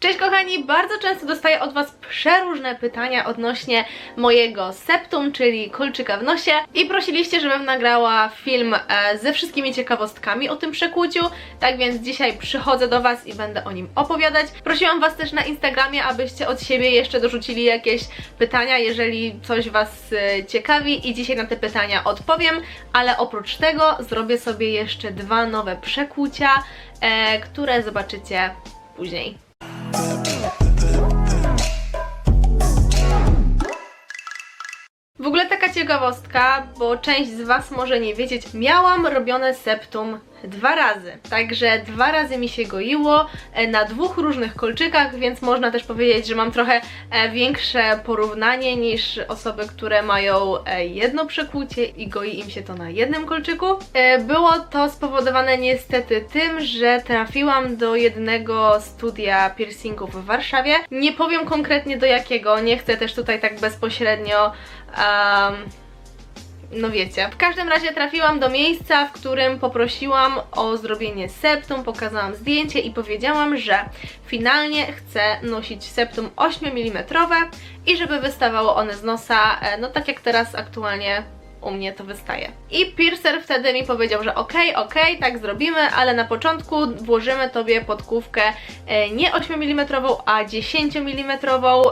Cześć kochani, bardzo często dostaję od Was przeróżne pytania odnośnie mojego septum, czyli kolczyka w nosie. I prosiliście, żebym nagrała film e, ze wszystkimi ciekawostkami o tym przekłuciu, tak więc dzisiaj przychodzę do Was i będę o nim opowiadać. Prosiłam Was też na Instagramie, abyście od siebie jeszcze dorzucili jakieś pytania, jeżeli coś Was e, ciekawi. I dzisiaj na te pytania odpowiem, ale oprócz tego zrobię sobie jeszcze dwa nowe przekłucia, e, które zobaczycie później. W ogóle taka ciekawostka, bo część z Was może nie wiedzieć, miałam robione septum dwa razy. Także dwa razy mi się goiło e, na dwóch różnych kolczykach, więc można też powiedzieć, że mam trochę e, większe porównanie niż osoby, które mają e, jedno przekłucie i goi im się to na jednym kolczyku. Było to spowodowane niestety tym, że trafiłam do jednego studia piercingów w Warszawie. Nie powiem konkretnie do jakiego, nie chcę też tutaj tak bezpośrednio um, no wiecie. W każdym razie trafiłam do miejsca, w którym poprosiłam o zrobienie septum, pokazałam zdjęcie i powiedziałam, że finalnie chcę nosić septum 8 mm i żeby wystawało one z nosa, e, no tak jak teraz aktualnie u mnie to wystaje. I piercer wtedy mi powiedział, że okej, okej, tak zrobimy, ale na początku włożymy Tobie podkówkę e, nie 8 mm, a 10 mm,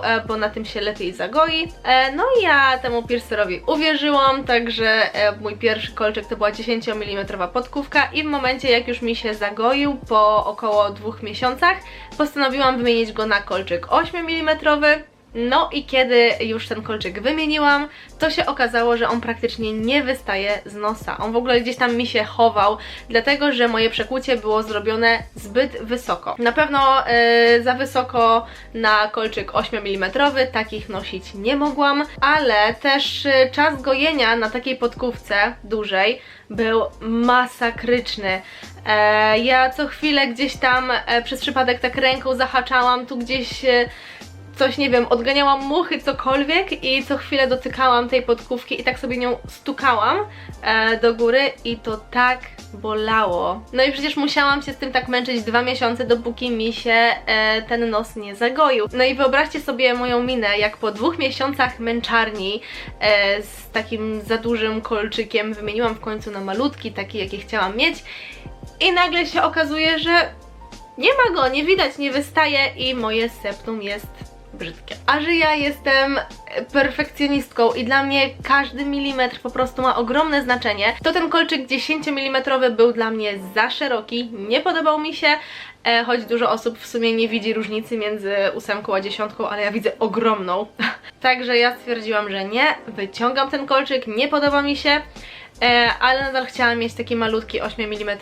e, bo na tym się lepiej zagoi. E, No i ja temu piercerowi uwierzyłam, także mój pierwszy kolczyk to była 10 mm podkówka i w momencie jak już mi się zagoił po około dwóch miesiącach, postanowiłam wymienić go na kolczyk 8 mm. No i kiedy już ten kolczyk wymieniłam, to się okazało, że on praktycznie nie wystaje z nosa. On w ogóle gdzieś tam mi się chował, dlatego że moje przekłucie było zrobione zbyt wysoko. Na pewno yy, za wysoko na kolczyk 8 mm, takich nosić nie mogłam, ale też yy, czas gojenia na takiej podkówce dużej był masakryczny. E, ja co chwilę gdzieś tam e, przez przypadek tak ręką zahaczałam, tu gdzieś e, coś, nie wiem, odganiałam muchy, cokolwiek i co chwilę dotykałam tej podkówki i tak sobie nią stukałam e, do góry i to tak bolało. No i przecież musiałam się z tym tak męczyć dwa miesiące, dopóki mi się e, ten nos nie zagoił. No i wyobraźcie sobie moją minę, jak po dwóch miesiącach męczarni e, z takim za dużym kolczykiem wymieniłam w końcu na malutki, taki jaki chciałam mieć i nagle się okazuje, że nie ma go, nie widać, nie wystaje i moje septum jest brzydkie. A że ja jestem perfekcjonistką i dla mnie każdy milimetr po prostu ma ogromne znaczenie, to ten kolczyk 10 mm był dla mnie za szeroki, nie podobał mi się, e, choć dużo osób w sumie nie widzi różnicy między ósemką a dziesiątką, ale ja widzę ogromną. Także ja stwierdziłam, że nie, wyciągam ten kolczyk, nie podoba mi się. E, ale nadal chciałam mieć taki malutki 8 mm,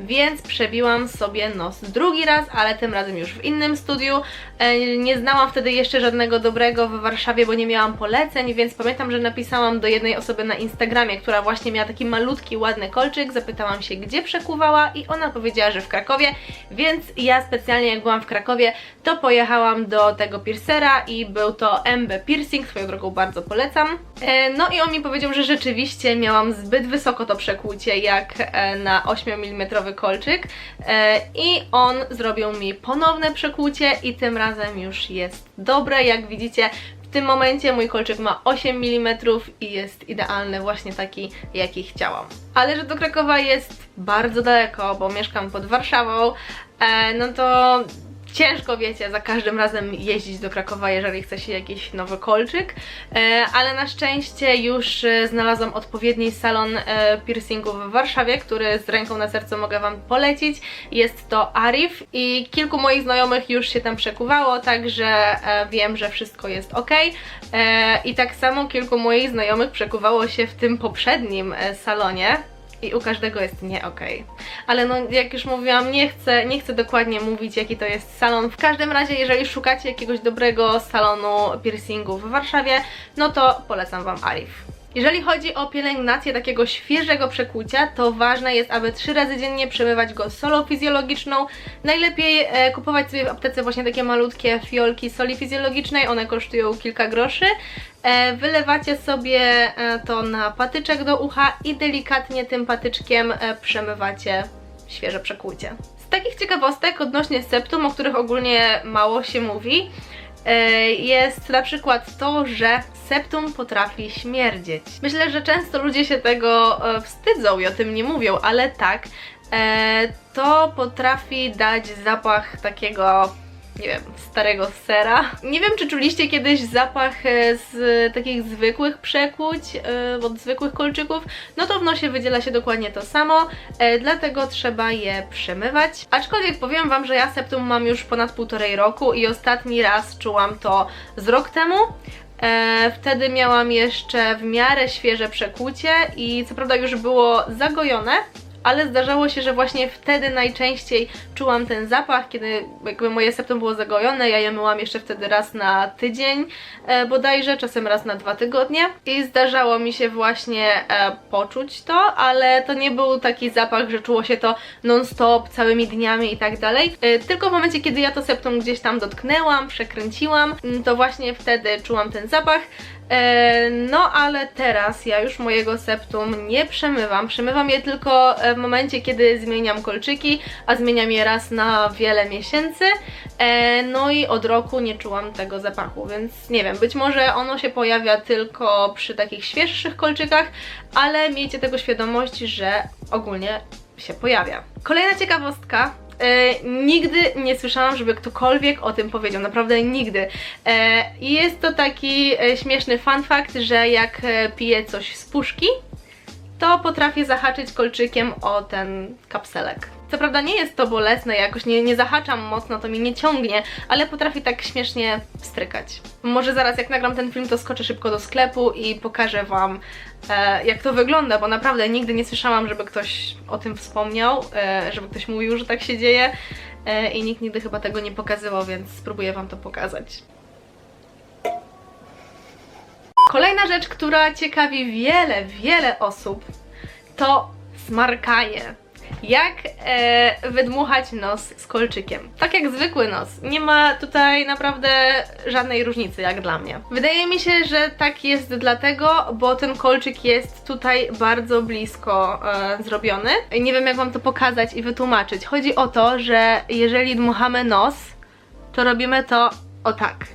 więc przebiłam sobie nos drugi raz, ale tym razem już w innym studiu. E, nie znałam wtedy jeszcze żadnego dobrego w Warszawie, bo nie miałam poleceń, więc pamiętam, że napisałam do jednej osoby na Instagramie, która właśnie miała taki malutki, ładny kolczyk, zapytałam się, gdzie przekuwała i ona powiedziała, że w Krakowie, więc ja specjalnie jak byłam w Krakowie, to pojechałam do tego piercera i był to MB Piercing, swoją drogą bardzo polecam. E, no i on mi powiedział, że rzeczywiście miałam zbyt wysoko to przekłucie jak e, na 8 mm kolczyk e, i on zrobił mi ponowne przekłucie i tym razem już jest dobre, jak widzicie w tym momencie mój kolczyk ma 8 mm i jest idealny, właśnie taki jaki chciałam. Ale że do Krakowa jest bardzo daleko, bo mieszkam pod Warszawą, no to ciężko, wiecie, za każdym razem jeździć do Krakowa, jeżeli chce się jakiś nowy kolczyk, e, ale na szczęście już e, znalazłam odpowiedni salon e, piercingów w Warszawie, który z ręką na sercu mogę Wam polecić. Jest to Arif i kilku moich znajomych już się tam przekuwało, także wiem, że wszystko jest ok. I tak samo kilku moich znajomych przekuwało się w tym poprzednim salonie, i u każdego jest nie okej. Ale no, jak już mówiłam, nie chcę, nie chcę dokładnie mówić, jaki to jest salon. W każdym razie, jeżeli szukacie jakiegoś dobrego salonu piercingów w Warszawie, no to polecam Wam Arif. Jeżeli chodzi o pielęgnację takiego świeżego przekłucia, to ważne jest, aby trzy razy dziennie przemywać go solą fizjologiczną. Najlepiej e, kupować sobie w aptece właśnie takie malutkie fiolki soli fizjologicznej, one kosztują kilka groszy. E, wylewacie sobie e, to na patyczek do ucha i delikatnie tym patyczkiem e, przemywacie świeże przekłucie. takich ciekawostek odnośnie septum, o których ogólnie mało się mówi, jest na przykład to, że septum potrafi śmierdzieć. Myślę, że często ludzie się tego e, wstydzą i o tym nie mówią, ale tak, e, to potrafi dać zapach takiego nie wiem, starego sera. Nie wiem, czy czuliście kiedyś zapach e, z takich zwykłych przekłuć, e, od zwykłych kolczyków. No to w nosie wydziela się dokładnie to samo, e, dlatego trzeba je przemywać. Aczkolwiek powiem Wam, że ja septum mam już ponad półtorej roku i ostatni raz czułam to z rok temu. Wtedy miałam jeszcze w miarę świeże przekłucie i co prawda już było zagojone, ale zdarzało się, że właśnie wtedy najczęściej czułam ten zapach, kiedy jakby moje septum było zagojone, ja je myłam jeszcze wtedy raz na tydzień e, bodajże, czasem raz na dwa tygodnie. I zdarzało mi się właśnie e, poczuć to, ale to nie był taki zapach, że czuło się to non-stop, całymi dniami i tak dalej, e, tylko w momencie, kiedy ja to septum gdzieś tam dotknęłam, przekręciłam, mm, to właśnie wtedy czułam ten zapach, no ale teraz ja już mojego septum nie przemywam. Przemywam je tylko e, w momencie, kiedy zmieniam kolczyki, a zmieniam je raz na wiele miesięcy. E, no i od roku nie czułam tego zapachu, więc nie wiem, być może ono się pojawia tylko przy takich świeższych kolczykach, ale miejcie tego świadomość, że ogólnie się pojawia. Kolejna ciekawostka E, nigdy nie słyszałam, żeby ktokolwiek o tym powiedział, naprawdę nigdy. E, I jest to taki e, śmieszny fun fact, że jak piję coś z puszki, to potrafię zahaczyć kolczykiem o ten kapselek. Co prawda nie jest to bolesne, jakoś nie, nie zahaczam mocno, to mi nie ciągnie, ale potrafi tak śmiesznie strykać. Może zaraz jak nagram ten film, to skoczę szybko do sklepu i pokażę Wam e, jak to wygląda, bo naprawdę nigdy nie słyszałam, żeby ktoś o tym wspomniał, e, żeby ktoś mówił, że tak się dzieje e, i nikt nigdy chyba tego nie pokazywał, więc spróbuję Wam to pokazać. Kolejna rzecz, która ciekawi wiele, wiele osób, to smarkanie. Jak e, wydmuchać nos z kolczykiem? Tak jak zwykły nos. Nie ma tutaj naprawdę żadnej różnicy, jak dla mnie. Wydaje mi się, że tak jest dlatego, bo ten kolczyk jest tutaj bardzo blisko e, zrobiony. Nie wiem, jak Wam to pokazać i wytłumaczyć. Chodzi o to, że jeżeli dmuchamy nos, to robimy to o tak.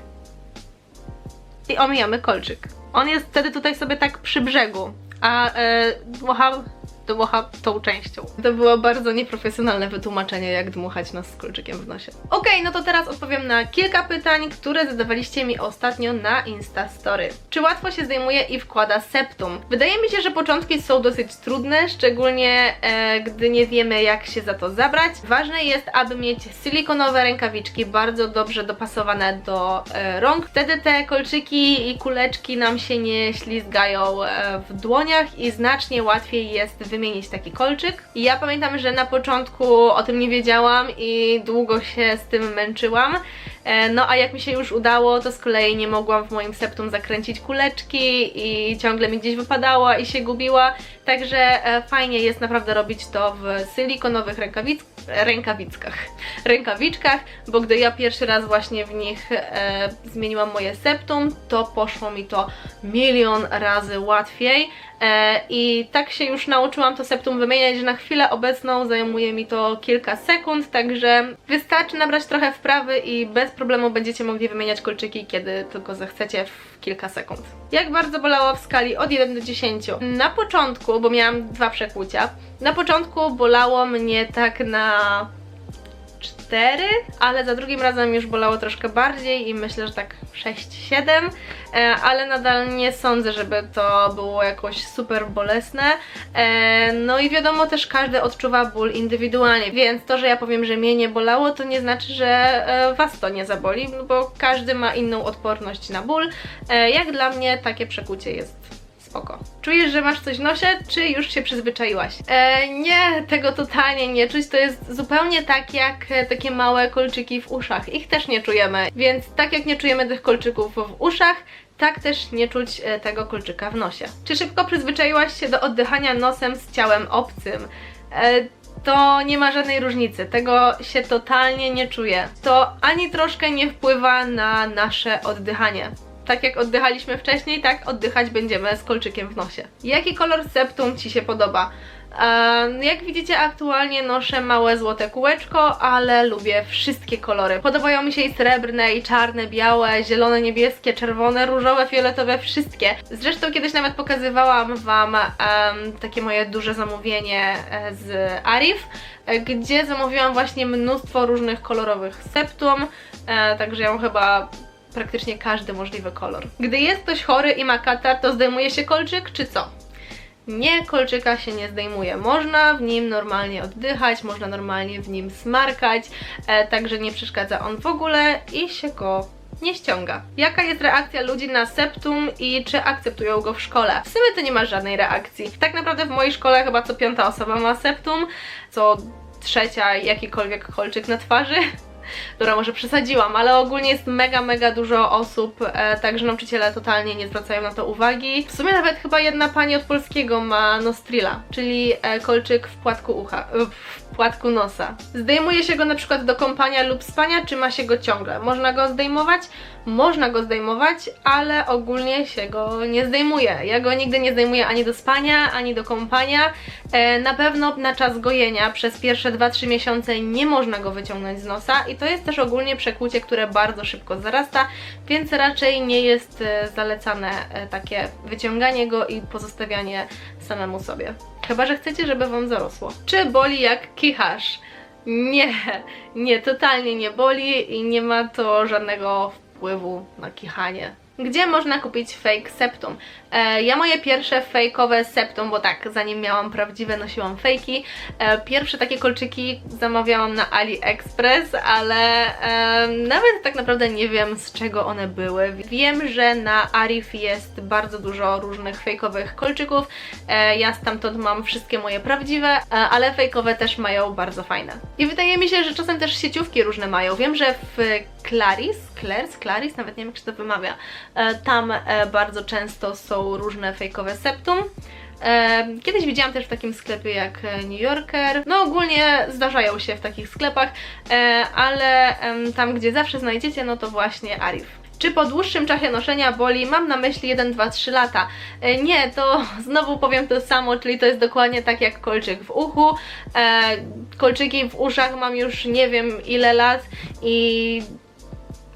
I omijamy kolczyk. On jest wtedy tutaj sobie tak przy brzegu, a e, dmucham dmucha tą częścią. To było bardzo nieprofesjonalne wytłumaczenie, jak dmuchać nos z kolczykiem w nosie. Okej, okay, no to teraz odpowiem na kilka pytań, które zadawaliście mi ostatnio na Insta Story. Czy łatwo się zdejmuje i wkłada septum? Wydaje mi się, że początki są dosyć trudne, szczególnie e, gdy nie wiemy, jak się za to zabrać. Ważne jest, aby mieć silikonowe rękawiczki bardzo dobrze dopasowane do e, rąk. Wtedy te kolczyki i kuleczki nam się nie ślizgają e, w dłoniach i znacznie łatwiej jest wymienić wymienić taki kolczyk. I ja pamiętam, że na początku o tym nie wiedziałam i długo się z tym męczyłam. E, no a jak mi się już udało, to z kolei nie mogłam w moim septum zakręcić kuleczki i ciągle mi gdzieś wypadała i się gubiła. Także e, fajnie jest naprawdę robić to w silikonowych rękawic rękawiczkach, bo gdy ja pierwszy raz właśnie w nich e, zmieniłam moje septum, to poszło mi to milion razy łatwiej. E, I tak się już nauczyłam to septum wymieniać, że na chwilę obecną zajmuje mi to kilka sekund, także wystarczy nabrać trochę wprawy i bez problemu będziecie mogli wymieniać kolczyki, kiedy tylko zechcecie w kilka sekund. Jak bardzo bolało w skali od 1 do 10? Na początku, bo miałam dwa przekłucia, na początku bolało mnie tak na 4, ale za drugim razem już bolało troszkę bardziej i myślę, że tak 6-7, e, ale nadal nie sądzę, żeby to było jakoś super bolesne. E, no i wiadomo też każdy odczuwa ból indywidualnie, więc to, że ja powiem, że mnie nie bolało, to nie znaczy, że e, Was to nie zaboli, bo każdy ma inną odporność na ból. Jak dla mnie takie przekucie jest spoko. Czujesz, że masz coś w nosie, czy już się przyzwyczaiłaś? E, nie, tego totalnie nie czuć, to jest zupełnie tak jak takie małe kolczyki w uszach, ich też nie czujemy, więc tak jak nie czujemy tych kolczyków w uszach, tak też nie czuć e, tego kolczyka w nosie. Czy szybko przyzwyczaiłaś się do oddychania nosem z ciałem obcym? E, to nie ma żadnej różnicy, tego się totalnie nie czuje. To ani troszkę nie wpływa na nasze oddychanie tak jak oddychaliśmy wcześniej, tak oddychać będziemy z kolczykiem w nosie. Jaki kolor septum Ci się podoba? Jak widzicie, aktualnie noszę małe złote kółeczko, ale lubię wszystkie kolory. Podobają mi się i srebrne, i czarne, białe, zielone, niebieskie, czerwone, różowe, fioletowe, wszystkie. Zresztą kiedyś nawet pokazywałam Wam em, takie moje duże zamówienie e, z Arif, e, gdzie zamówiłam właśnie mnóstwo różnych kolorowych septum, e, także ja chyba praktycznie każdy możliwy kolor. Gdy jest ktoś chory i ma katar, to zdejmuje się kolczyk, czy co? Nie, kolczyka się nie zdejmuje. Można w nim normalnie oddychać, można normalnie w nim smarkać, e, także nie przeszkadza on w ogóle i się go nie ściąga. Jaka jest reakcja ludzi na septum i czy akceptują go w szkole? W sumie to nie ma żadnej reakcji. Tak naprawdę w mojej szkole chyba co piąta osoba ma septum, co trzecia jakikolwiek kolczyk na twarzy. Dobra, może przesadziłam, ale ogólnie jest mega, mega dużo osób, e, także nauczyciele totalnie nie zwracają na to uwagi. W sumie nawet chyba jedna pani od polskiego ma nostrila, czyli e, kolczyk w płatku ucha, e, w płatku nosa. Zdejmuje się go na przykład do kąpania lub spania, czy ma się go ciągle? Można go zdejmować? Można go zdejmować, ale ogólnie się go nie zdejmuje. Ja go nigdy nie zdejmuję ani do spania, ani do kąpania. E, na pewno na czas gojenia przez pierwsze 2-3 miesiące nie można go wyciągnąć z nosa i to jest też ogólnie przekłucie, które bardzo szybko zarasta, więc raczej nie jest e, zalecane e, takie wyciąganie go i pozostawianie samemu sobie. Chyba, że chcecie, żeby Wam zarosło. Czy boli jak kichasz? Nie, nie, totalnie nie boli i nie ma to żadnego wpływu na kichanie. Gdzie można kupić fake septum? E, ja moje pierwsze fejkowe septum, bo tak, zanim miałam prawdziwe, nosiłam fejki. E, pierwsze takie kolczyki zamawiałam na AliExpress, ale e, nawet tak naprawdę nie wiem z czego one były. Wiem, że na Arif jest bardzo dużo różnych fejkowych kolczyków. E, ja stamtąd mam wszystkie moje prawdziwe, e, ale fejkowe też mają bardzo fajne. I wydaje mi się, że czasem też sieciówki różne mają. Wiem, że w Claris, Claire's, Claris, nawet nie wiem jak się to wymawia, e, tam e, bardzo często są różne fejkowe septum. E, Kiedyś widziałam też w takim sklepie jak New Yorker. No ogólnie zdarzają się w takich sklepach, ale tam gdzie zawsze znajdziecie, no to właśnie Arif. Czy po dłuższym czasie noszenia boli? Mam na myśli 1, 2, 3 lata. Nie, to znowu powiem to samo, czyli to jest dokładnie tak jak kolczyk w uchu. E, kolczyki w uszach mam już nie wiem ile lat i,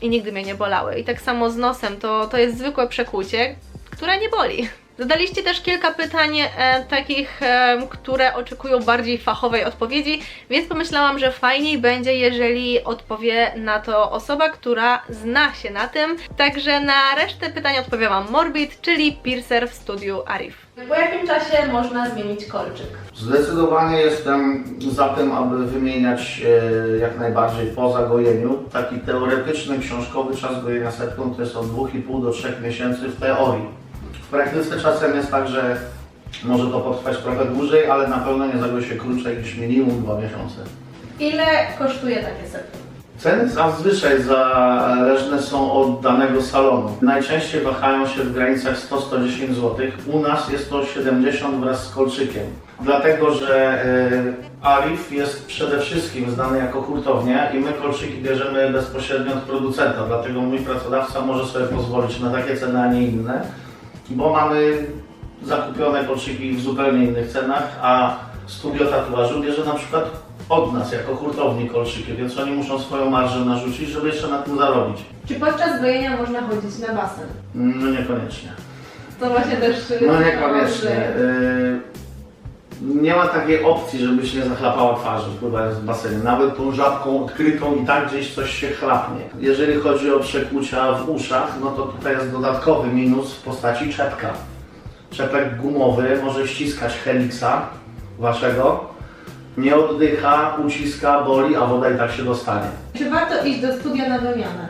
i nigdy mnie nie bolały. I tak samo z nosem, to, to jest zwykłe przekłucie, które nie boli. Zadaliście też kilka pytań e, takich, e, które oczekują bardziej fachowej odpowiedzi, więc pomyślałam, że fajniej będzie, jeżeli odpowie na to osoba, która zna się na tym. Także na resztę pytań odpowie Wam Morbid, czyli piercer w studiu Arif. Po jakim czasie można zmienić kolczyk? Zdecydowanie jestem za tym, aby wymieniać e, jak najbardziej po zagojeniu. Taki teoretyczny, książkowy czas gojenia septum to jest od 2,5 do 3 miesięcy w teorii. W praktyce czasem jest tak, że może to potrwać trochę dłużej, ale na pewno nie zagoi się krócej niż minimum 2 miesiące. Ile kosztuje takie septum? Ceny zazwyczaj zależne są od danego salonu. Najczęściej wahają się w granicach 100-110 zł. U nas jest to 70 wraz z kolczykiem. Dlatego, że y, Arif jest przede wszystkim znany jako hurtownia i my kolczyki bierzemy bezpośrednio od producenta. Dlatego mój pracodawca może sobie pozwolić na takie ceny, a nie inne, bo mamy zakupione kolczyki w zupełnie innych cenach, a studio tatuażu bierze na przykład od nas jako hurtowni kolczyki, więc oni muszą swoją marżę narzucić, żeby jeszcze na tym zarobić. Czy podczas gojenia można chodzić na basen? No niekoniecznie. To właśnie też... No niekoniecznie. Y, Nie ma takiej opcji, żebyś nie zachlapała twarzy pływając w basenie. Nawet tą żabką odkrytą i tak gdzieś coś się chlapnie. Jeżeli chodzi o przekłucia w uszach, no to tutaj jest dodatkowy minus w postaci czepka. Czepek gumowy może ściskać heliksa waszego. Nie oddycha, uciska, boli, a woda i tak się dostanie. Czy warto iść do studia na wymianę?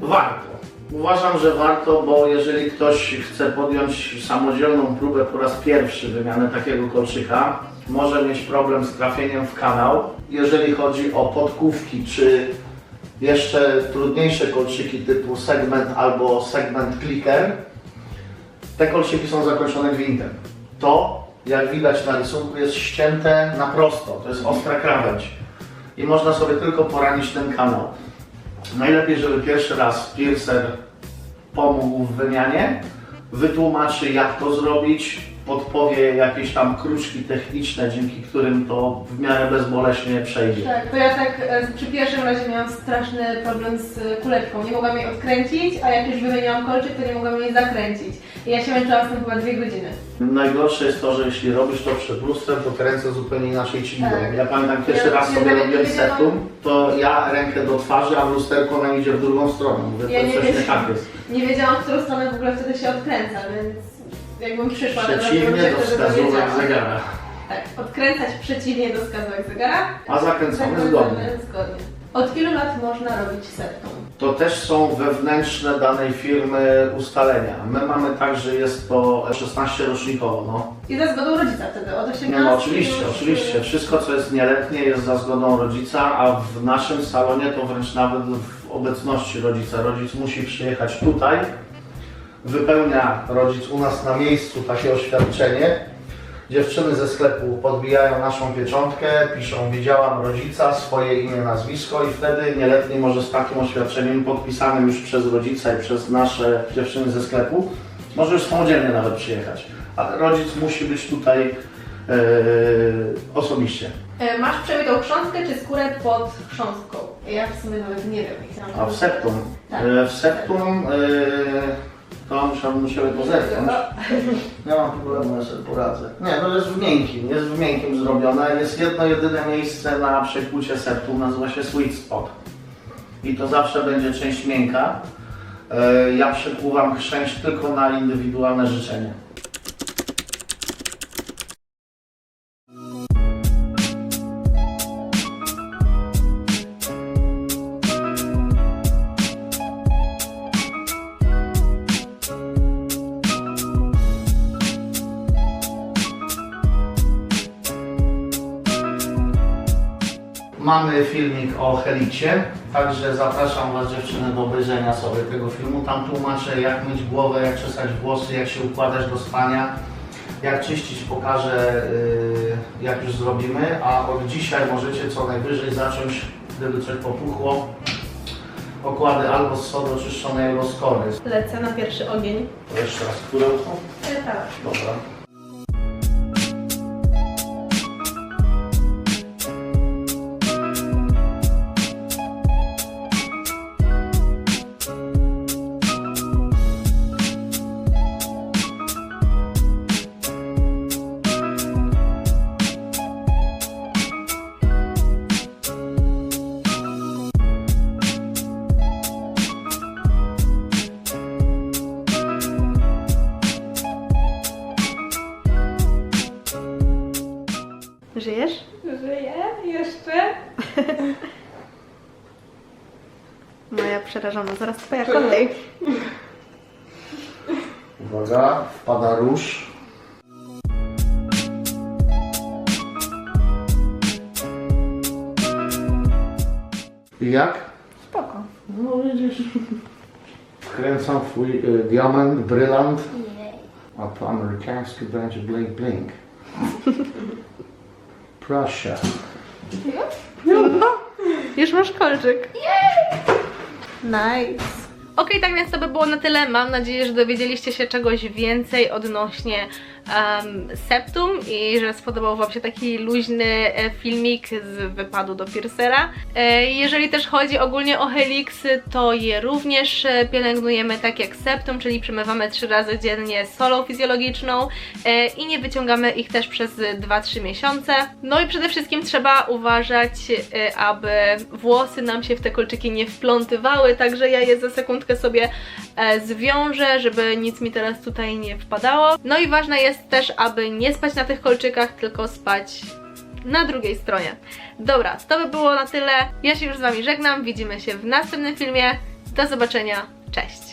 Warto. Uważam, że warto, bo jeżeli ktoś chce podjąć samodzielną próbę po raz pierwszy wymiany takiego kolczyka, może mieć problem z trafieniem w kanał. Jeżeli chodzi o podkówki czy jeszcze trudniejsze kolczyki typu segment albo segment clicker, te kolczyki są zakończone gwintem. To, jak widać na rysunku, jest ścięte na prosto, to jest ostra krawędź i można sobie tylko poranić ten kanał. Najlepiej, żeby pierwszy raz piercer pomógł w wymianie, wytłumaczy jak to zrobić, podpowie jakieś tam kruczki techniczne, dzięki którym to w miarę bezboleśnie przejdzie. Tak, bo ja tak e, przy pierwszym razie miałam straszny problem z e, kuleczką. Nie mogłam jej odkręcić, a jak już wymieniłam kolczyk, to nie mogłam jej zakręcić. I ja się męczyłam z tym chyba dwie godziny. Najgorsze jest to, że jeśli robisz to przed lustrem, to te ręce zupełnie inaczej ci idą. Tak. Ja pamiętam pierwszy Ja- raz sobie nawet robiłem wiedziałam- septum, to ja rękę do twarzy, a w lusterku ona idzie w drugą stronę. Mówię, Ja to nie coś nie wiedziałam. tak jest. Nie wiedziałam, w którą stronę w ogóle wtedy się odkręca, więc jakbym przyszła do Przeciwnie do wskazówek zegara. Tak, odkręcać przeciwnie do wskazówek zegara. A zakręcamy zgodnie. zgodnie. Od ilu lat można robić septum? To też są wewnętrzne danej firmy ustalenia. My mamy tak, że jest to 16 rocznikowo. No. I za zgodą rodzica wtedy, od 18 Nie, no oczywiście, już, oczywiście. Wszystko co jest nieletnie jest za zgodą rodzica, a w naszym salonie to wręcz nawet w obecności rodzica. Rodzic musi przyjechać tutaj, wypełnia rodzic u nas na miejscu takie oświadczenie. Dziewczyny ze sklepu podbijają naszą pieczątkę, piszą widziałam rodzica, swoje imię, nazwisko i wtedy nieletni może z takim oświadczeniem podpisanym już przez rodzica i przez nasze dziewczyny ze sklepu może już samodzielnie nawet przyjechać. A rodzic musi być tutaj e, osobiście. E, Masz przebitą chrząstkę czy skórę pod chrząstką? Ja w sumie nawet nie wiem. jak A w septum? Tak. E, w septum e, to musiałbym siebie to zerknąć. Nie mam problemu, ja sobie poradzę. Nie, to jest w miękkim, jest w miękkim zrobione. Jest jedno jedyne miejsce na przekłucie septum, nazywa się sweet spot. I to zawsze będzie część miękka. E, Ja przekuwam chrzęść tylko na indywidualne życzenie. O Heliksie, także zapraszam Was dziewczyny do obejrzenia sobie tego filmu. Tam tłumaczę jak myć głowę, jak czesać włosy, jak się układać do spania, jak czyścić pokażę yy, jak już zrobimy, a od dzisiaj możecie co najwyżej zacząć, gdyby coś popuchło, okłady albo z sodu oczyszczonej, albo z kory. Lecę na pierwszy ogień. To jeszcze raz? E, tak. Dobra. Przerażona, zaraz twoja kolej. Uwaga, wpada róż. I jak? Spoko. No widzisz. Wkręcam w twój y, diament, brylant, a to amerykański będzie blink blink. Proszę. Już masz kolczyk. Nice. Okej, tak więc to by było na tyle. Mam nadzieję, że dowiedzieliście się czegoś więcej odnośnie em, septum i że spodobał Wam się taki luźny e, filmik z wypadu do piercera. E, jeżeli też chodzi ogólnie o heliksy, to je również e, pielęgnujemy tak jak septum, czyli przemywamy trzy razy dziennie solą fizjologiczną i nie wyciągamy ich też przez 2-3 miesiące. No i przede wszystkim trzeba uważać, aby włosy nam się w te kolczyki nie wplątywały, także ja je za sekundkę sobie zwiążę, żeby nic mi teraz tutaj nie wpadało. No i ważne jest też, aby nie spać na tych kolczykach, tylko spać na drugiej stronie. Dobra, to by było na tyle. Ja się już z Wami żegnam, widzimy się w następnym filmie. Do zobaczenia, cześć!